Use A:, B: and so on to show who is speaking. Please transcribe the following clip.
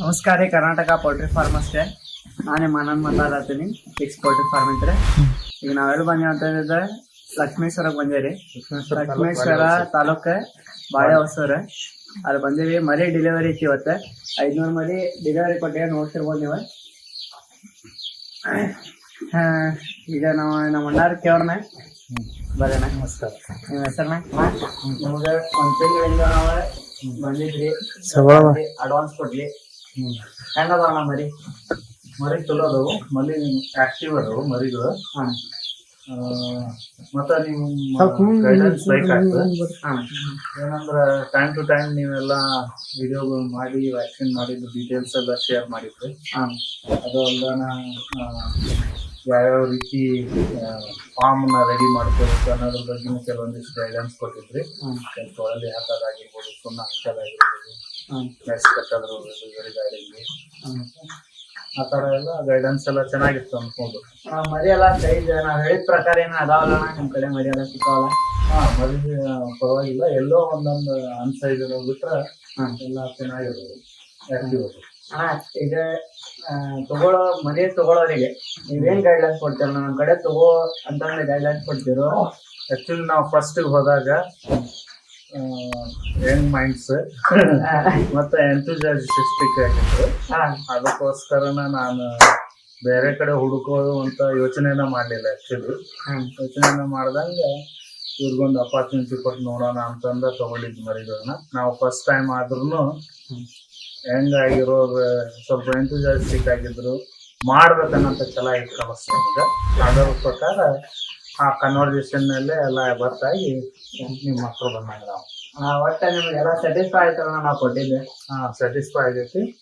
A: ನಮಸ್ಕಾರ ರೀ Karnataka poultry farm ಅಷ್ಟೇ. ನಾನೇ ಮನನ್ ಮಾತಾಡತೀನಿ ಫಿಕ್ಸ್ ಪೌಲ್ಟ್ರಿ ಫಾರ್ಮ್ ಇದ್ರೆ. ಈಗ ನಾವೆಲ್ಲ ಬಂದೇವ್ ಅಂತ ಹೇಳಿದ್ರೆ ಲಕ್ಷ್ಮೇಶ್ವರಕ್ಕೆ ಬಂದೇವ್ರಿ ಲಕ್ಷ್ಮೇಶ್ವರ ತಾಲೂಕ ಬಾಳೆ ಹೊಸೂರ ಅಲ್ಲಿ ಬಂದೇವಿ ಮರಿ ಡೆಲಿವರಿ ಐತಿ ಇವತ್ತು. ಐದ್ನೂರು ಮರಿ ಡೆಲಿವರಿ ಕೊಟ್ಟೆ ನೋಡ್ತಿರ್ಬೋದು ನೀವು. ಈಗ ನಾವು ನಮ್ಮ ಅಣ್ಣಾರ ಕೇವ್ರನ ಬರೋಣ.
B: ನಮಸ್ಕಾರ.
A: ನಿಮ್ಮ ಹೆಸರನ್ನ ನಮಗೆ ಒಂದು ತಿಂಗಳಿಂದ ನಾವು ಬಂದಿದ್ರಿ ಅಡ್ವಾನ್ಸ್ ಕೊಡ್ಲಿ. ಹೆಂಗದ ಅಣ್ಣ ಮರಿ?
B: ಮರಿ ಚಲೋ ಅದಾವು. ಮರಿ ಆಕ್ಟಿವ್ ಅದಾವು ಮರಿಗಳು.
A: ಹಾ.
B: ಮತ್ತ ನೀವು ಗೈಡೆನ್ಸ್ ಬೇಕಾಗ್ತದೆ ಏನಂದ್ರ ಟೈಮ್ ಟು ಟೈಮ್ ನೀವೆಲ್ಲ ವಿಡಿಯೋಗಳು ಮಾಡಿ ವ್ಯಾಕ್ಸಿನ್ ಮಾಡಿದ್ದು ಡೀಟೇಲ್ಸ್ ಎಲ್ಲ ಶೇರ್ ಮಾಡಿದ್ರಿ.
A: ಹಾಂ.
B: ಅದು ಅಲ್ಲನ ಯಾವ್ಯಾವ ರೀತಿ ಫಾರ್ಮ್ನ ರೆಡಿ ಮಾಡ್ಕೋಬೇಕು ಅನ್ನೋದ್ರ ಬಗ್ಗೆ ಕೆಲವೊಂದಿಷ್ಟು ಗೈಡೆನ್ಸ್ ಕೊಟ್ಟಿದ್ರಿ. ತೊಳೆದು ಹಾಕೋದಾಗಿರ್ಬೋದು ಸುಣ್ಣ ಹಾಕೋದಾಗಿರ್ಬೋದು ಮೆಸ್ ಕಟ್ಟೋದ್ರ ಡೆಲಿವರಿ ಗಾಡಿಗೆ ಆ ತರ ಎಲ್ಲ ಗೈಡೆನ್ಸ್ ಎಲ್ಲ ಚೆನ್ನಾಗಿತ್ತು ಅನ್ಕೊಂಡು
A: ಮರಿ ಎಲ್ಲ ಸೈಜ್ ನಾವ್ ಹೇಳಿದ ಪ್ರಕಾರ ಏನ ಅದಾವಲ್ಲ ಅಣ್ಣ ನಿಮ್ ಕಡೆ ಮರಿ ಎಲ್ಲ ಸಿಕ್ಕಾವಲ್ಲ?
B: ಹಾ ಮರಿ ಪರವಾಗಿಲ್ಲ ಎಲ್ಲೋ ಒಂದೊಂದು ಅನ್ಸೈಜ್ ಬಿಟ್ರೆ
A: ಹ್ಮ್.
B: ಎಲ್ಲ ಚೆನ್ನಾಗಿರೋದು
A: ಅಣ್ಣ ಈಗ ಆ, ತಗೊಳ್ಳೋ ಮನೆ ತಗೊಳ್ಳೋರಿಗೆ. ನೀವೇನ್ ಗೈಡ್ಲೈನ್ಸ್ ಕೊಡ್ತೀರ? ನಮ್ಮ ಕಡೆ ತಗೋ ಅಂತ ಗೈಡ್ಲೈನ್ಸ್ ಕೊಡ್ತಿರೋ
B: ಆಕ್ಚುಲಿ ನಾವು ಫಸ್ಟ್ ಹೋದಾಗ ಯಂಗ್ ಮೈಂಡ್ಸ್ ಮತ್ತೆ ಎಂಥೂಸಿಯಾಸ್ಟಿಕ್ ಆಗಿತ್ತು
A: ಅದಕ್ಕೋಸ್ಕರ
B: ಅದಕ್ಕೋಸ್ಕರನ ನಾನು ಬೇರೆ ಕಡೆ ಹುಡುಕೋದು ಅಂತ ಯೋಚನೆನ ಮಾಡಲಿಲ್ಲ ಆಕ್ಚುಲಿ ಯೋಚನೆನ ಮಾಡ್ದಂಗೆ ಇವ್ರಿಗೊಂದು ಅಪಾರ್ಚುನಿಟಿ ಕೊಟ್ಟು ನೋಡೋಣ ಅಂತಂದ ತಗೊಂಡಿದ್ದು ಮರಿಗಳನ್ನ. ನಾವು ಫಸ್ಟ್ ಟೈಮ್ ಆದ್ರೂ ಹೆಂಗಾಗಿರೋರು ಸ್ವಲ್ಪ ಎಂಥೂಸಿಯಾಸ್ಟಿಕ್ ಆಗಿದ್ರು ಮಾಡ್ಬೇಕನ್ನಂತ ಛಲ ಇತ್ತು ಸಮಸ್ಯೆ ನಮ್ಗೆ ಅದರ ಪ್ರಕಾರ ಆ ಕನ್ವರ್ಜೇಷನ್ ಮೇಲೆ ಎಲ್ಲ ಬರ್ತಾಗಿ ನಿಮ್ಮ ಹತ್ರ ಬಂದಾಗ. ನಾವು
A: ಒಟ್ಟ ನಿಮ್ಗೆ ಎಲ್ಲ ಸ್ಯಾಟಿಸ್ಫೈ ಆಯ್ತಲ್ಲ ನಾವು ಕೊಟ್ಟಿದ್ದೆ.
B: ಹಾಂ ಸ್ಯಾಟಿಸ್ಫೈ ಆಗೈತಿ.